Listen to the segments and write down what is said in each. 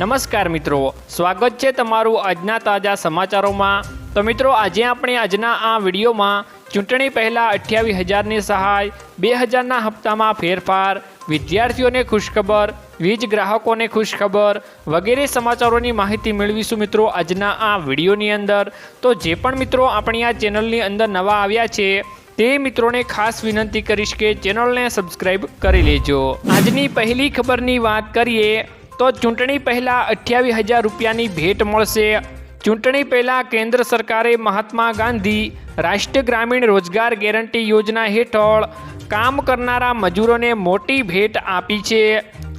નમસ્કાર મિત્રો, સ્વાગત છે તમારું આજના તાજા સમાચારોમાં. તો મિત્રો, આજે આપણે આજના આ વિડીયોમાં ચૂંટણી પહેલાં અઠ્યાવીસ હજારની સહાય, બે હજારના હપ્તામાં ફેરફાર, વિદ્યાર્થીઓને ખુશખબર, વીજ ગ્રાહકોને ખુશખબર વગેરે સમાચારોની માહિતી મેળવીશું મિત્રો આજના આ વિડીયોની અંદર. તો જે પણ મિત્રો આપણી આ ચેનલની અંદર નવા આવ્યા છે, તે મિત્રોને ખાસ વિનંતી કરીશ કે ચેનલને સબસ્ક્રાઇબ કરી લેજો. આજની પહેલી ખબરની વાત કરીએ તો ચૂંટણી પહેલાં અઠ્યાવીસ હજાર રૂપિયાની ભેટ મળશે. ચૂંટણી પહેલાં કેન્દ્ર સરકારે મહાત્મા ગાંધી રાષ્ટ્રીય ગ્રામીણ રોજગાર ગેરંટી યોજના હેઠળ કામ કરનારા મજૂરોને મોટી ભેટ આપી છે.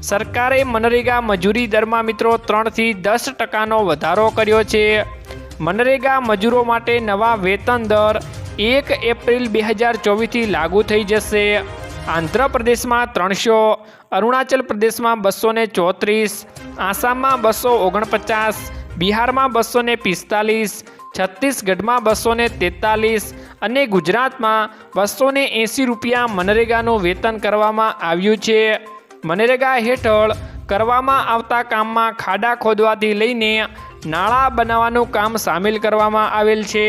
સરકારે મનરેગા મજૂરી દરમાં મિત્રો ત્રણથી દસ ટકાનો વધારો કર્યો છે. મનરેગા મજૂરો માટે નવા વેતન દર એક એપ્રિલ બે હજાર ચોવીસથી લાગુ થઈ જશે. આંધ્રપ્રદેશમાં ત્રણસો અરુણાચલ પ્રદેશમાં બસો ને ચોત્રીસ, આસામમાં બસો ઓગણપચાસ, બિહારમાં બસો ને પિસ્તાલીસ, છત્તીસગઢમાં બસો ને તેતાલીસ અને ગુજરાતમાં બસો ને એંસી રૂપિયા મનરેગાનું વેતન કરવામાં આવ્યું છે. મનરેગા હેઠળ કરવામાં આવતા કામમાં ખાડા ખોદવાથી લઈને નાળા બનાવવાનું કામ સામેલ કરવામાં આવેલ છે.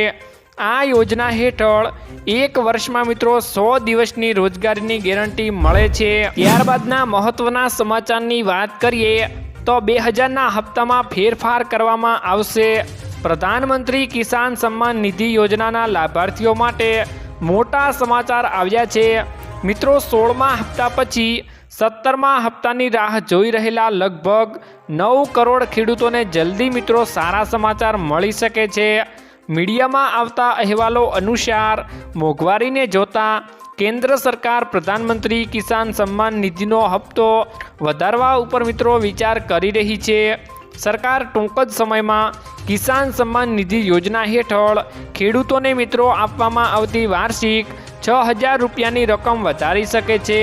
આ યોજના હેઠળ એક વર્ષમાં મિત્રો સો દિવસની રોજગારીની ગેરંટી મળે છે. ત્યારબાદના મહત્વના સમાચારની વાત કરીએ તો બે હજારના હપ્તામાં ફેરફાર કરવામાં આવશે. પ્રધાનમંત્રી કિસાન સન્માન નિધિ યોજનાના લાભાર્થીઓ માટે મોટા સમાચાર આવ્યા છે. મિત્રો, સોળમા હપ્તા પછી સત્તરમા હપ્તાની રાહ જોઈ રહેલા લગભગ નવ કરોડ ખેડૂતોને જલ્દી મિત્રો સારા સમાચાર મળી શકે છે. મીડિયામાં આવતા અહેવાલો અનુસાર, મોંઘવારીને જોતા કેન્દ્ર સરકાર પ્રધાનમંત્રી કિસાન સન્માન નિધિનો હપ્તો વધારવા ઉપર મિત્રો વિચાર કરી રહી છે. સરકાર ટૂંક જ સમયમાં કિસાન સન્માન નિધિ યોજના હેઠળ ખેડૂતોને મિત્રો આપવામાં આવતી વાર્ષિક છ હજાર રૂપિયાની રકમ વધારી શકે છે.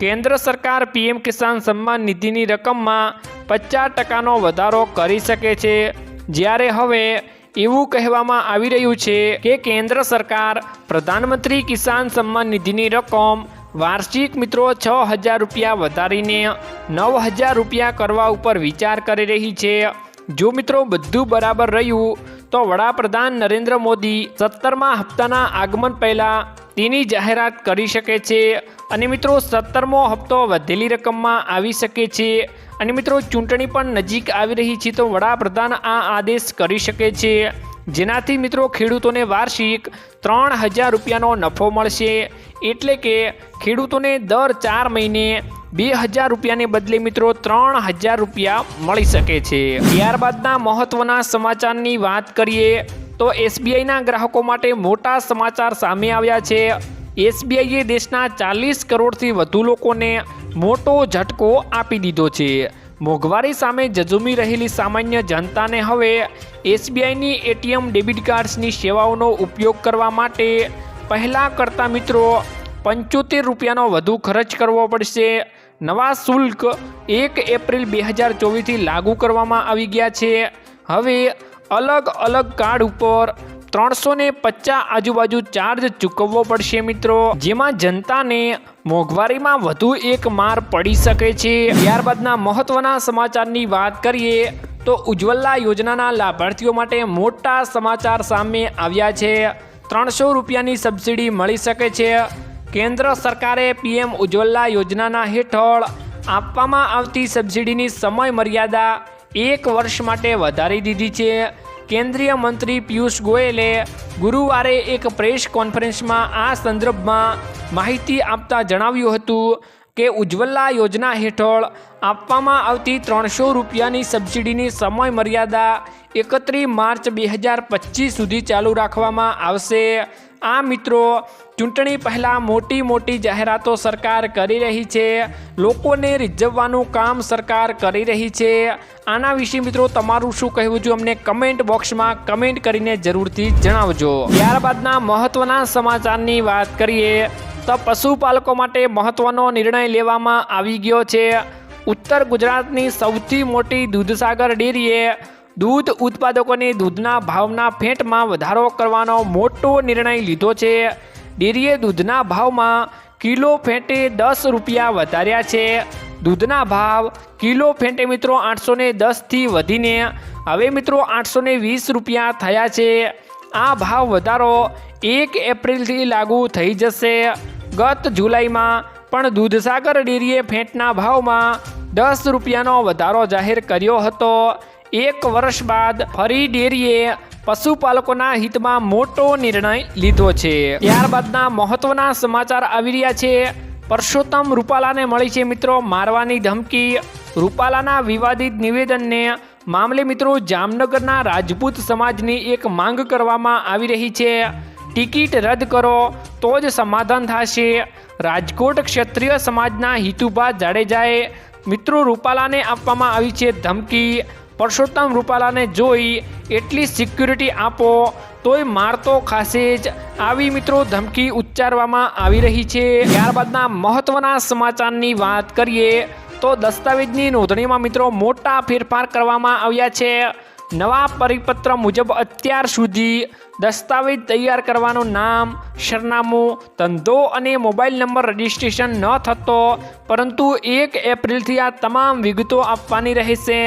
કેન્દ્ર સરકાર પીએમ કિસાન સન્માન નિધિની રકમમાં પચાસ ટકાનો વધારો કરી શકે છે. જ્યારે હવે એવું કહેવામાં આવી રહ્યું છે કે કેન્દ્ર સરકાર પ્રધાનમંત્રી કિસાન સન્માન નિધિની રકમ વાર્ષિક મિત્રો છ હજાર રૂપિયા વધારીને નવ હજાર રૂપિયા કરવા ઉપર વિચાર કરી રહી છે. જો મિત્રો બધું બરાબર રહ્યું, તો વડાપ્રધાન નરેન્દ્ર મોદી સત્તરમા હપ્તાના આગમન પહેલાં તેની જાહેરાત કરી શકે છે. અને મિત્રો, સત્તરમો હપ્તો વધેલી રકમમાં આવી શકે છે. અને મિત્રો, ચૂંટણી પણ નજીક આવી રહી છે તો વડાપ્રધાન આ આદેશ કરી શકે છે. જેનાથી મિત્રો, ખેડૂતોને વાર્ષિક ત્રણ હજાર રૂપિયાનો નફો મળશે. એટલે કે ખેડૂતોને દર ચાર મહિને બે હજાર રૂપિયાને બદલે મિત્રો, ત્રણ હજાર રૂપિયા મળી શકે છે. ત્યારબાદના મહત્વના સમાચારની વાત કરીએ તો એસબીઆઈના ગ્રાહકો માટે મોટા સમાચાર સામે આવ્યા છે. એસબીઆઈએ દેશના ચાલીસ કરોડથી વધુ લોકોને મોટો ઝટકો આપી દીધો છે. મોંઘવારી સામે જજુમી રહેલી સામાન્ય જનતાને હવે એસબીઆઈની એટીએમ ડેબિટ કાર્ડ્સની સેવાઓનો ઉપયોગ કરવા માટે પહેલાં કરતાં મિત્રો પંચોતેર રૂપિયાનો વધુ ખર્ચ કરવો પડશે. નવા શુલ્ક એક એપ્રિલ બે હજાર ચોવીસથી લાગુ કરવામાં આવી ગયા છે. હવે અલગ અલગ કાર્ડ ઉપર ત્રણસો ને પચાસ આજુબાજુ ચાર્જ ચૂકવવો પડશે મિત્રો. જેમાં જનતાને મોંઘવારીમાં વધુ એક માર પડી શકે છે. ત્યારબાદના મહત્વના સમાચારની વાત કરીએ તો ઉજ્જવલા યોજનાના લાભાર્થીઓ માટે મોટા સમાચાર સામે આવ્યા છે. ત્રણસો રૂપિયાની સબસિડી મળી શકે છે. કેન્દ્ર સરકારે પીએમ ઉજ્જવલા યોજનાના હેઠળ આપવામાં આવતી સબસિડીની સમય મર્યાદા એક વર્ષ માટે વધારી દીધી છે. કેન્દ્રીય મંત્રી પિયુષ ગોયલે ગુરુવારે એક પ્રેસ કોન્ફરન્સમાં આ સંદર્ભમાં માહિતી આપતા જણાવ્યું હતું. કે ઉજ્જવલા યોજના હેઠળ આપવામાં આવતી ત્રણસો રૂપિયાની સબસિડીની સમય મર્યાદા એકત્રીસ માર્ચ બે હજાર પચીસ સુધી ચાલુ રાખવામાં આવશે. આ મિત્રો, ચૂંટણી પહેલાં મોટી મોટી જાહેરાતો સરકાર કરી રહી છે. લોકોને રીઝવવાનું કામ સરકાર કરી રહી છે. આના વિશે મિત્રો તમારું શું કહેવું છે અમને કમેન્ટ બોક્સમાં કમેન્ટ કરીને જરૂરથી જણાવજો. ત્યારબાદના મહત્વના સમાચારની વાત કરીએ. તો પશુપાલકો માટે મહત્વનો નિર્ણય લેવામાં આવી ગયો છે. ઉત્તર ગુજરાતની સૌથી મોટી દૂધસાગર ડેરીએ દૂધ ઉત્પાદકોને દૂધના ભાવના ફેંટમાં વધારો કરવાનો મોટો નિર્ણય લીધો છે. ડેરીએ દૂધના ભાવમાં કિલો ફેંટે દસ રૂપિયા વધાર્યા છે. દૂધના ભાવ કિલો ફેંટે મિત્રો આઠસો ને દસથી વધીને હવે મિત્રો આઠસો વીસ રૂપિયા થયા છે. આ ભાવ વધારો એક એપ્રિલથી લાગુ થઈ જશે. ગત જુલાઈમાં પણ દૂધસાગર ડેરીએ ફેંટના ભાવમાં દસ રૂપિયાનો વધારો જાહેર કર્યો હતો. એક વર્ષ બાદ ફરી ડેરીએ પશુપાલકોના હિતમાં મોટો નિર્ણય લીધો છે. ત્યારબાદના મહત્વના સમાચાર આવી રહ્યા છે. પરસોત્તમ રૂપાલાને મળી છે મિત્રો મારવાની ધમકી. રૂપાલાના વિવાદિત નિવેદનને મામલે મિત્રો, જામનગરના રાજપૂત સમાજની એક માંગ કરવામાં આવી રહી છે. ટિકિટ રદ કરો, તો જ સમાધાન થશે. રાજકોટ ક્ષત્રિય સમાજના હિતુભા જાડેજાએ મિત્રો રૂપાલાને આપવામાં આવી છે ધમકી. પરસોત્તમ રૂપાલાને જોઈ એટલી સિક્યુરિટી આપો, તોય મારતો ખાસે જ. આવી મિત્રો ધમકી ઉચ્ચારવામાં આવી રહી છે. ત્યારબાદના મહત્વના સમાચારની વાત કરીએ તો દસ્તાવેજની નોંધણીમાં મિત્રો મોટા ફેરફાર કરવામાં આવ્યા છે. નવા પરિપત્ર મુજબ અત્યાર સુધી દસ્તાવેજ તૈયાર કરવાનું નામ, સરનામું, ધંધો અને મોબાઈલ નંબર રજિસ્ટ્રેશન ન થતો, પરંતુ એક એપ્રિલથી આ તમામ વિગતો આપવાની રહેશે.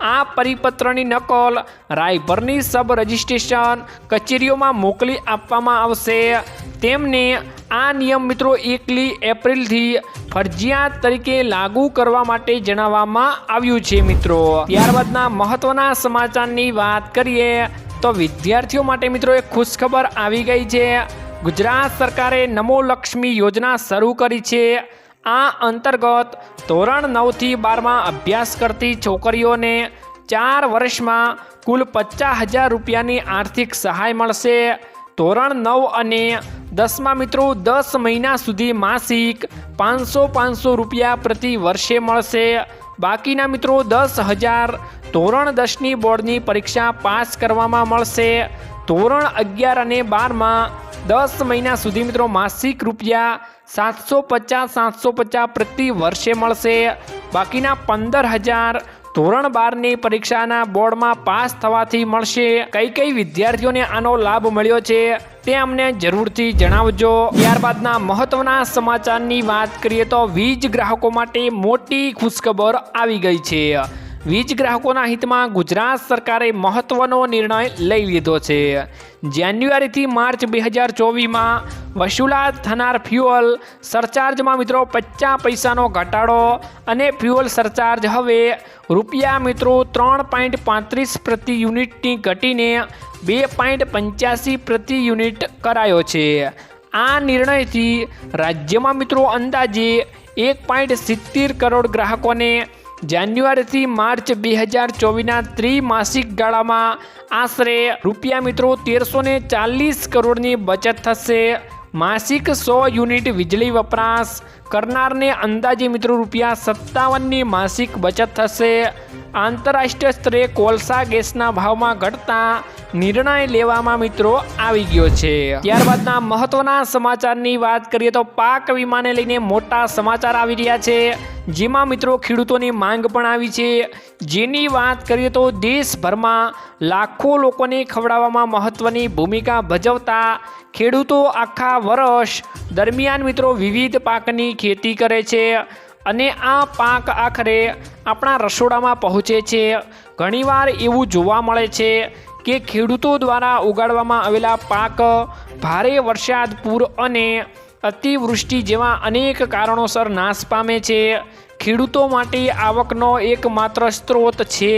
આ પરિપત્રની નકલ રાયભરની સબ રજિસ્ટ્રેશન કચેરીઓમાં મોકલી આપવામાં આવશે. તેમને આ નિયમ મિત્રો એકલી એપ્રિલથી ફરજિયાત તરીકે લાગુ કરવા માટે જણાવવામાં આવ્યું છે મિત્રો. ત્યારબાદના મહત્વના સમાચારની વાત કરીએ તો વિદ્યાર્થીઓ માટે મિત્રો એક ખુશખબર આવી ગઈ છે. ગુજરાત સરકારે નમો લક્ષ્મી યોજના શરૂ કરી છે. આ અંતર્ગત ધોરણ નવથી બારમાં અભ્યાસ કરતી છોકરીઓને ચાર વર્ષમાં કુલ પચાસ હજાર રૂપિયાની આર્થિક સહાય મળશે. ધોરણ નવ અને દસમાં મિત્રો દસ મહિના સુધી માસિક પાંચસો પાંચસો રૂપિયા પ્રતિ વર્ષે મળશે. બાકીના મિત્રો દસ હજાર ધોરણ દસની બોર્ડની પરીક્ષા પાસ કરવામાં મળશે. ધોરણ અગિયાર અને બારમાં દસ મહિના સુધી મિત્રો માસિક રૂપિયા સાતસો પચાસ સાતસો પચાસ પ્રતિ વર્ષે મળશે. બાકીના પંદર હજાર ધોરણ બારની પરીક્ષાના બોર્ડમાં પાસ થવાથી મળશે. કઈ કઈ વિદ્યાર્થીઓને આનો લાભ મળ્યો છે તે અમને જરૂરથી જણાવજો. ત્યારબાદના મહત્વના સમાચારની વાત કરીએ તો વીજ ગ્રાહકો માટે મોટી ખુશખબર આવી ગઈ છે. વીજ ગ્રાહકોના હિતમાં ગુજરાત સરકારે મહત્વનો નિર્ણય લઈ લીધો છે. જાન્યુઆરીથી માર્ચ બે હજાર ચોવીસમાં વસૂલાત થનાર ફ્યુઅલ સરચાર્જમાં મિત્રો પચાસ પૈસાનો ઘટાડો અને ફ્યુઅલ સરચાર્જ હવે રૂપિયા મિત્રો ત્રણ પોઈન્ટ પાંત્રીસ પ્રતિ યુનિટની ઘટીને બે પોઈન્ટ પંચ્યાસી પ્રતિ યુનિટ કરાયો છે. આ નિર્ણયથી રાજ્યમાં મિત્રો અંદાજે એક પોઈન્ટ સિત્તેર કરોડ ગ્રાહકોને જાન્યુઆરીથી માર્ચ બે હજાર ચોવીસના ત્રિમાસિક ગાળામાં આશરે રૂપિયા મિત્રો તેરસો ને ચાલીસ કરોડની બચત થશે. માસિક સો યુનિટ વીજળી વપરાશ કરનારને અંદાજે મિત્રો રૂપિયા સત્તાવનની માસિક બચત થશે. આંતરરાષ્ટ્રીય સ્તરે કોલસા ગેસના ભાવમાં ઘટતા નિર્ણય લેવામાં મિત્રો આવી ગયો છે. ત્યારબાદના મહત્વના સમાચારની વાત કરીએ તો પાક વીમાને લઈને મોટા સમાચાર આવી રહ્યા છે. જેમાં મિત્રો ખેડૂતોની માંગ પણ આવી છે. જેની વાત કરીએ તો દેશભરમાં લાખો લોકોને ખવડાવવામાં મહત્ત્વની ભૂમિકા ભજવતા ખેડૂતો આખા વર્ષ દરમિયાન મિત્રો વિવિધ પાકની ખેતી કરે છે અને આ પાક આખરે આપણા રસોડામાં પહોંચે છે. ઘણીવાર એવું જોવા મળે છે કે ખેડૂતો દ્વારા ઉગાડવામાં આવેલા પાક ભારે વરસાદ પૂર અને અતિવૃષ્ટિ જેવા અનેક કારણોસર નાશ પામે છે. ખેડૂતો માટે આવકનો એકમાત્ર સ્ત્રોત છે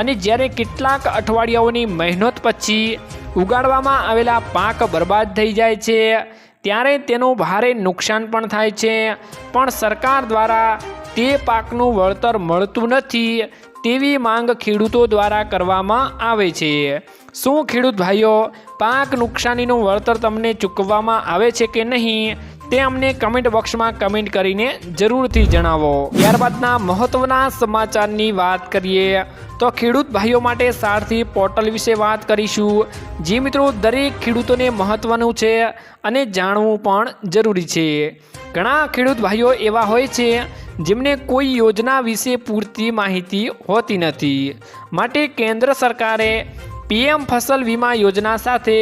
અને જ્યારે કેટલાક અઠવાડિયાઓની મહેનત પછી ઉગાડવામાં આવેલા પાક બરબાદ થઈ જાય છે, ત્યારે તેનું ભારે નુકસાન પણ થાય છે. પણ સરકાર દ્વારા તે પાકનું વળતર મળતું નથી તેવી માંગ ખેડૂતો દ્વારા કરવામાં આવે છે. શું ખેડૂત ભાઈઓ, પાક નુકસાનીનું વળતર તમને ચૂકવવામાં આવે છે કે નહીં? તે અમને કમેન્ટ બોક્સમાં કમેન્ટ કરીને જરૂરથી જણાવો. ત્યારબાદના મહત્વના સમાચારની વાત કરીએ તો ખેડૂત ભાઈઓ માટે સારથી પોર્ટલ વિશે વાત કરીશું. જે મિત્રો, દરેક ખેડૂતોને મહત્વનું છે અને જાણવું પણ જરૂરી છે. ઘણા ખેડૂત ભાઈઓ એવા હોય છે જેમને કોઈ યોજના વિશે પૂરતી માહિતી હોતી નથી. માટે કેન્દ્ર સરકારે પીએમ ફસલ વીમા યોજના સાથે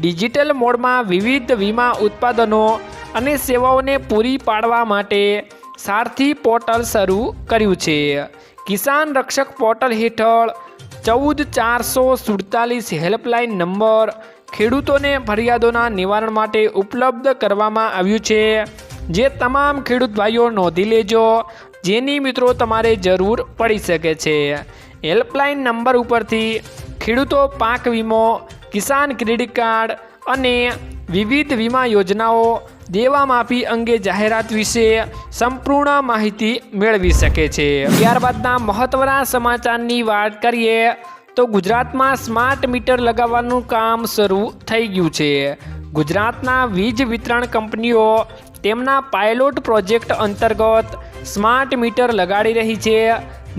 ડિજિટલ મોડમાં વિવિધ વીમા ઉત્પાદનો અને સેવાઓને પૂરી પાડવા માટે સારથી પોર્ટલ શરૂ કર્યું છે. કિસાન રક્ષક પોર્ટલ હેઠળ ચૌદ ચારસો સુડતાલીસ હેલ્પલાઇન નંબર ખેડૂતોને ફરિયાદોના નિવારણ માટે ઉપલબ્ધ કરવામાં આવ્યું છે. જે તમામ ખેડૂત ભાઈઓ નોંધી લેજો, જેની મિત્રો તમારે જરૂર પડી શકે છે. હેલ્પલાઇન નંબર ઉપરથી ખેડૂતો પાક વીમો, કિસાન ક્રેડિટ કાર્ડ અને વિવિધ વીમા યોજનાઓ દેવા માફી અંગે જાહેરાત વિશે સંપૂર્ણ માહિતી મેળવી શકે છે. ત્યારબાદના મહત્વના સમાચારની વાત કરીએ, તો ગુજરાતમાં સ્માર્ટ મીટર લગાવવાનું કામ શરૂ થઈ ગયું છે. ગુજરાતના વીજ વિતરણ કંપનીઓ તેમના પાયલોટ પ્રોજેક્ટ અંતર્ગત સ્માર્ટ મીટર લગાડી રહી છે.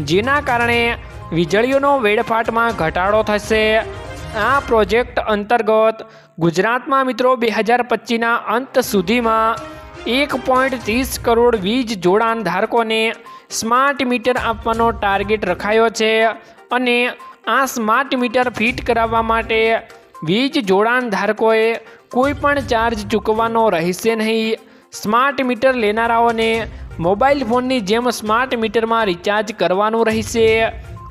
જેના કારણે વીજળીઓનો વેડફાટમાં ઘટાડો થશે. આ પ્રોજેક્ટ અંતર્ગત ગુજરાતમાં મિત્રો બે હજાર પચીસના અંત સુધીમાં એક પોઈન્ટ ત્રીસ કરોડ વીજ જોડાણ ધારકોને સ્માર્ટ મીટર આપવાનો ટાર્ગેટ રખાયો છે અને આ સ્માર્ટ મીટર ફિટ કરાવવા માટે વીજ જોડાણ ધારકોએ કોઈ પણ ચાર્જ ચૂકવવાનો રહેશે નહીં. સ્માર્ટ મીટર લેનારાઓને મોબાઈલ ફોનની જેમ સ્માર્ટ મીટરમાં રિચાર્જ કરવાનું રહેશે.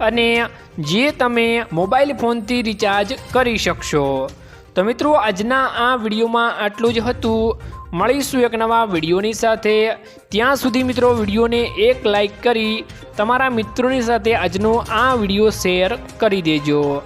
અને જે તમે મોબાઈલ ફોનથી રિચાર્જ કરી શકશો. તો મિત્રો, આજના આ વિડીયોમાં આટલું જ હતું. મળીશું એક નવા વિડીયોની સાથે. ત્યાં સુધી મિત્રો, વિડીયોને એક લાઈક કરી તમારા મિત્રોની સાથે આજનો આ વીડિયો શેર કરી દેજો.